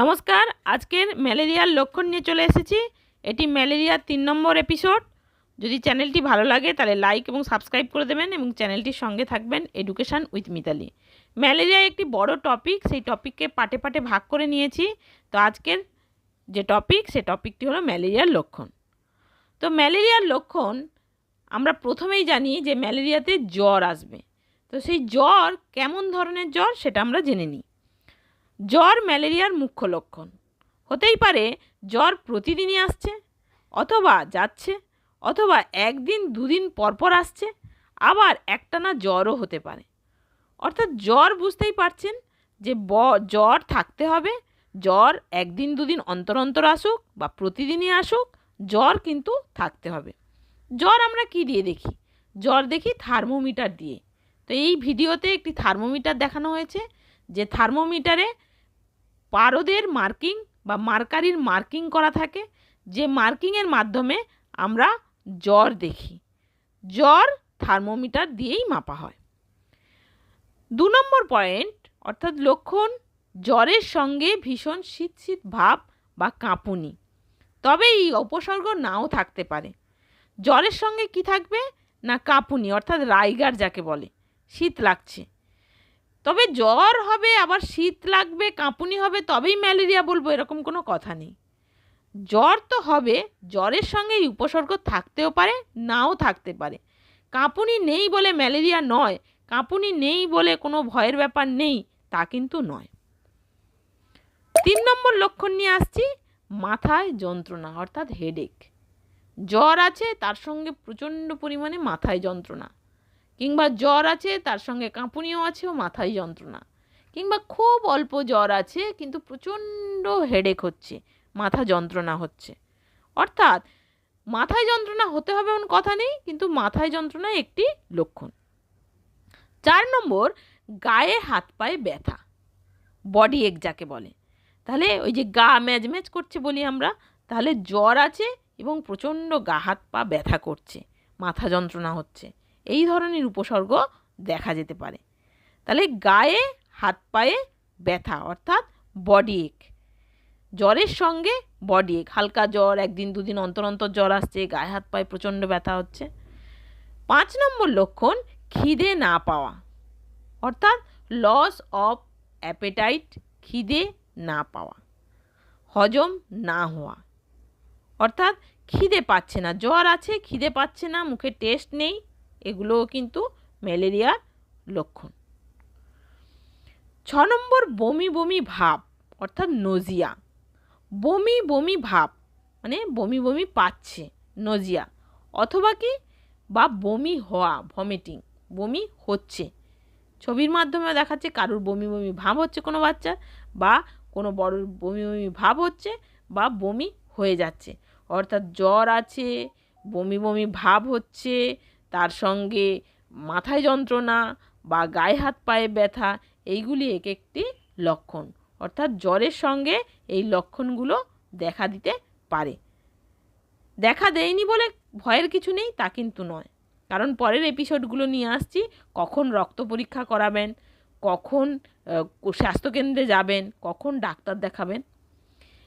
নমস্কার, আজকের ম্যালেরিয়ার লক্ষণ নিয়ে চলে এসেছি। এটি ম্যালেরিয়ার তিন নম্বর এপিসোড যদি চ্যানেলটি ভালো লাগে, তাহলে লাইক এবং সাবস্ক্রাইব করে দেবেন এবং চ্যানেলটির সঙ্গে থাকবেন এডুকেশান উইথ মিতালি ম্যালেরিয়া একটি বড় টপিক সেই টপিককে পাটে পাটে ভাগ করে নিয়েছি। তো আজকের যে টপিক সে টপিকটি হলো ম্যালেরিয়ার লক্ষণ। তো ম্যালেরিয়ার লক্ষণ, আমরা প্রথমেই জানি যে ম্যালেরিয়াতে জ্বর আসবে। তো সেই জ্বর কেমন ধরনের জ্বর, সেটা আমরা জেনে নিই। জ্বর ম্যালেরিয়ার মুখ্য লক্ষণ। হতেই পারে জ্বর প্রতিদিনই আসছে, অথবা যাচ্ছে, অথবা একদিন, দুদিন পরপর আসছে, আবার একটানা জ্বরও হতে পারে। অর্থাৎ জ্বর বুঝতেই পারছেন যে ব, জ্বর থাকতে হবে, জ্বর একদিন, দুদিন অন্তর অন্তর আসুক বা প্রতিদিনই আসুক, জ্বর কিন্তু থাকতে হবে। জ্বর আমরা কি দিয়ে দেখি? জ্বর দেখি থার্মোমিটার দিয়ে। তো এই ভিডিওতে একটি থার্মোমিটার দেখানো হয়েছে, যে থার্মোমিটারে পারদের মার্কিং বা মার্কারির মার্কিং করা থাকে, যে মার্কিংয়ের মাধ্যমে আমরা জ্বর দেখি। জ্বর থার্মোমিটার দিয়েই মাপা হয়। দু নম্বর পয়েন্ট, অর্থাৎ লক্ষণ, জ্বরের সঙ্গে ভীষণ শীত শীত ভাব বা কাঁপুনি। তবে এই উপসর্গ নাও থাকতে পারে। জ্বরের সঙ্গে কি থাকবে? না কাঁপুনি, অর্থাৎ রাইগার যাকে বলে। শীত লাগছে। তবে জ্বর হবে, আবার শীত লাগবে, কাঁপুনি হবে, তবেই ম্যালেরিয়া বলব, এরকম কোনো কথা নেই। জ্বর তো হবে, জ্বরের সঙ্গে উপসর্গ থাকতেও পারে, নাও থাকতে পারে। কাঁপুনি নেই বলে ম্যালেরিয়া নয়, কাঁপুনি নেই বলে কোনো ভয়ের ব্যাপার নেই, তা কিন্তু নয়। তিন নম্বর লক্ষণ নিয়ে আসছি, মাথায় যন্ত্রণা, অর্থাৎ হেডেক জ্বর আছে, তার সঙ্গে প্রচণ্ড পরিমাণে মাথায় যন্ত্রণা। কিংবা জ্বর আছে, তার সঙ্গে কাঁপুনিও আছে ও মাথায় যন্ত্রণা। কিংবা খুব অল্প জ্বর আছে, কিন্তু প্রচণ্ড হেডেক হচ্ছে, মাথা যন্ত্রণা হচ্ছে। অর্থাৎ মাথায় যন্ত্রণা হতে হবে এমন কথা নেই, কিন্তু মাথায় যন্ত্রণা একটি লক্ষণ। চার নম্বর, গায়ে হাত পায়ে ব্যথা। বডি এক যাকে বলে। তাহলে ওই যে গা ম্যাজ ম্যাজ করছে বলি আমরা, তাহলে জ্বর আছে এবং প্রচণ্ড গা হাত পা ব্যথা করছে, মাথা যন্ত্রণা হচ্ছে। এই ধরনের উপসর্গ দেখা যেতে পারে। তাহলে গায়ে, হাত পায়ে ব্যথা, অর্থাৎ বডি এক জ্বরের সঙ্গে বডি এক হালকা জ্বর, একদিন দুদিন অন্তর অন্তর জ্বর আসছে, গায়ে, হাত পায়ে প্রচণ্ড ব্যথা হচ্ছে। পাঁচ নম্বর লক্ষণ, খিদে না পাওয়া, অর্থাৎ লস অফ অ্যাপেটাইট খিদে না পাওয়া, হজম না হওয়া। অর্থাৎ খিদে পাচ্ছে না, জ্বর আছে, খিদে পাচ্ছে না, মুখে টেস্ট নেই এগুলোও কিন্তু ম্যালেরিয়ার লক্ষণ। ছ নম্বর, বমি বমি ভাব, অর্থাৎ নজিয়া। বমি বমি ভাব মানে বমি বমি পাচ্ছে, নজিয়া। অথবা কি? বা বমি হওয়া ভমিটিং বমি হচ্ছে। ছবির মাধ্যমে দেখাচ্ছে কারুর বমি বমি ভাব হচ্ছে কোনো বাচ্চার বা কোনো বড় বমি বমি ভাব হচ্ছে বা বমি হয়ে যাচ্ছে। অর্থাৎ জ্বর আছে, বমি বমি ভাব হচ্ছে তার সঙ্গে মাথায় যন্ত্রণা বা গায়ে হাত পায়ে ব্যথা, এইগুলি এক একটি লক্ষণ। অর্থাৎ জ্বরের সঙ্গে এই লক্ষণগুলো দেখা দিতে পারে। দেখা দেয়নি বলে ভয়ের কিছু নেই, তা কিন্তু নয়। কারণ পরের এপিসোডগুলো নিয়ে আসছি, কখন রক্ত পরীক্ষা করাবেন, কখন স্বাস্থ্যকেন্দ্রে যাবেন, কখন ডাক্তার দেখাবেন,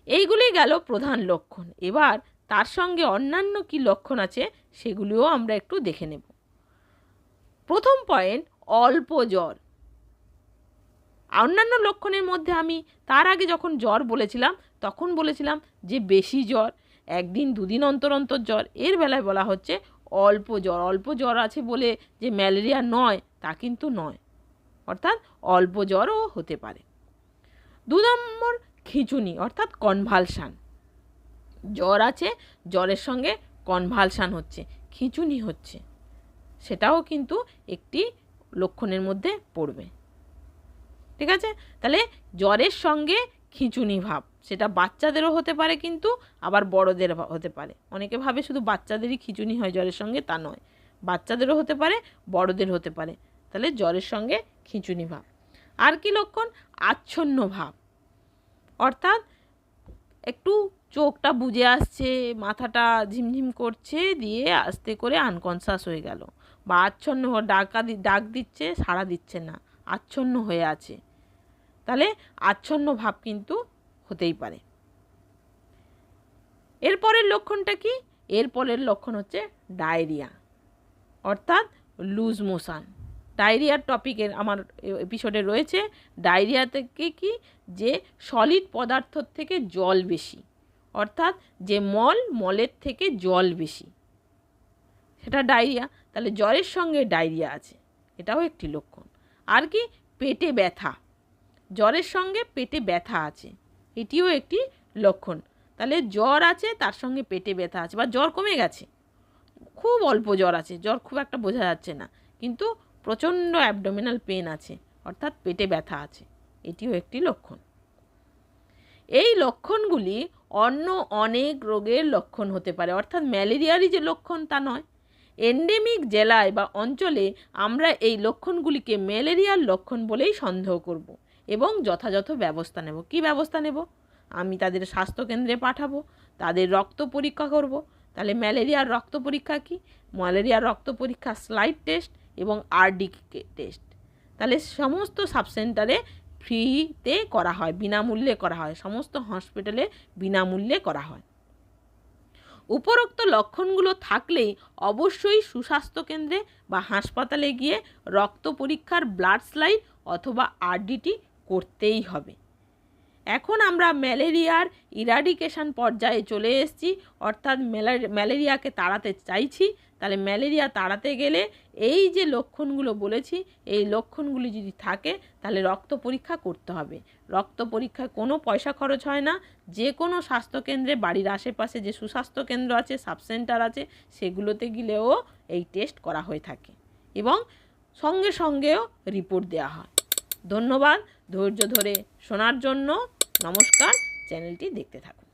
এইগুলি গেল প্রধান লক্ষণ। এবার তার সঙ্গে অন্যান্য কি লক্ষণ আছে সেগুলিও আমরা একটু দেখে নেব। প্রথম পয়েন্ট অল্প জ্বর। অন্যান্য লক্ষণের মধ্যে আমি তার আগে যখন জ্বর বলেছিলাম, তখন বলেছিলাম যে বেশি জ্বর, একদিন দুদিন অন্তর অন্তর জ্বর, এর বেলায় বলা হচ্ছে অল্প জ্বর। অল্প জ্বর আছে বলে যে ম্যালেরিয়া নয়, তা কিন্তু নয়। অর্থাৎ অল্প জ্বরও হতে পারে। দু নম্বর, খিঁচুনি, অর্থাৎ কনভালসান জ্বর আছে, জ্বরের সঙ্গে কনভালশান হচ্ছে, খিঁচুনি হচ্ছে। সেটাও কিন্তু একটি লক্ষণের মধ্যে পড়বে। ঠিক আছে? তাহলে জ্বরের সঙ্গে খিঁচুনি ভাব, সেটা বাচ্চাদেরও হতে পারে কিন্তু আবার বড়দের হতে পারে। অনেকে ভাবে শুধু বাচ্চাদেরই খিঁচুনি হয় জ্বরের সঙ্গে, তা নয়। বাচ্চাদেরও হতে পারে, বড়দের হতে পারে। তাহলে জ্বরের সঙ্গে খিঁচুনি ভাব। আর কি লক্ষণ? আচ্ছন্ন ভাব। অর্থাৎ একটু চোখটা বুঝে আসছে, মাথাটা ঝিমঝিম করছে, দিয়ে আস্তে করে আনকনসাস হয়ে গেল। বা আচ্ছন্ন ডাকা ডাক দিচ্ছে, সাড়া দিচ্ছে না। আচ্ছন্ন হয়ে আছে। তাহলে আচ্ছন্ন ভাব কিন্তু হতেই পারে। এরপরের লক্ষণটা কি? এরপরের লক্ষণ হচ্ছে ডায়রিয়া, অর্থাৎ লুজ মোশন ডায়রিয়ার টপিকের আমার এপিসোডে রয়েছে। ডায়রিয়া থেকে কি? যে সলিড পদার্থর থেকে জল বেশি। অর্থাৎ যে মল, মলের থেকে জল বেশি। সেটা ডায়রিয়া। তাহলে জ্বরের সঙ্গে ডায়রিয়া আছে। এটাও একটি লক্ষণ। আর কি? পেটে ব্যথা। জ্বরের সঙ্গে পেটে ব্যথা আছে। এটিও একটি লক্ষণ। তাহলে জ্বর আছে, তার সঙ্গে পেটে ব্যথা আছে বা জ্বর কমে গেছে। খুব অল্প জ্বর আছে। জ্বর খুব একটা বোঝা যাচ্ছে না। কিন্তু প্রচণ্ড অ্যাবডোমিনাল পেন আছে। অর্থাৎ পেটে ব্যথা আছে। এটিও একটি লক্ষণ। এই লক্ষণগুলি অন্য অনেক রোগের লক্ষণ হতে পারে। অর্থাৎ ম্যালেরিয়ারই যে লক্ষণ তা নয়। এন্ডেমিক জেলায় বা অঞ্চলে আমরা এই লক্ষণগুলিকে ম্যালেরিয়ার লক্ষণ বলেই সন্দেহ করব এবং যথাযথ ব্যবস্থা নেব। কি ব্যবস্থা নেব? আমি তাদের স্বাস্থ্যকেন্দ্রে পাঠাবো, তাদের রক্ত পরীক্ষা করব। তাহলে ম্যালেরিয়ার রক্ত পরীক্ষা কি? ম্যালেরিয়ার রক্ত পরীক্ষা স্লাইড টেস্ট এবং আরডি টেস্ট। তাহলে সমস্ত সাবসেন্টারে ফ্রিতে করা হয়, বিনামূল্যে করা হয়। সমস্ত হসপিটালে বিনামূল্যে করা হয়। উপরোক্ত লক্ষণগুলো থাকলেই অবশ্যই সুস্বাস্থ্য কেন্দ্রে বা হাসপাতালে গিয়ে রক্ত পরীক্ষার ব্লাড স্লাইড অথবা আরডিটি করতেই হবে। এখন আমরা ম্যালেরিয়ার ইরাডিকেশন পর্যায়ে চলে এসেছি, অর্থাৎ ম্যালেরিয়াকে তাড়াতে চাইছি। তাহলে ম্যালেরিয়া তাড়াতে গেলে এই যে লক্ষণগুলো বলেছি, এই লক্ষণগুলি যদি থাকে, তাহলে রক্ত পরীক্ষা করতে হবে। রক্ত পরীক্ষায় কোনো পয়সা খরচ হয় না। যে কোনো স্বাস্থ্যকেন্দ্রে, বাড়ির আশেপাশে যে সুস্বাস্থ্য কেন্দ্র আছে সাবসেন্টার আছে, সেগুলোতে গেলেও এই টেস্ট করা হয়ে থাকে এবং সঙ্গে সঙ্গেও রিপোর্ট দেওয়া হয়। ধন্যবাদ। ধৈর্য ধরে শোনার জন্য নমস্কার। চ্যানেলটি দেখতে থাকুন।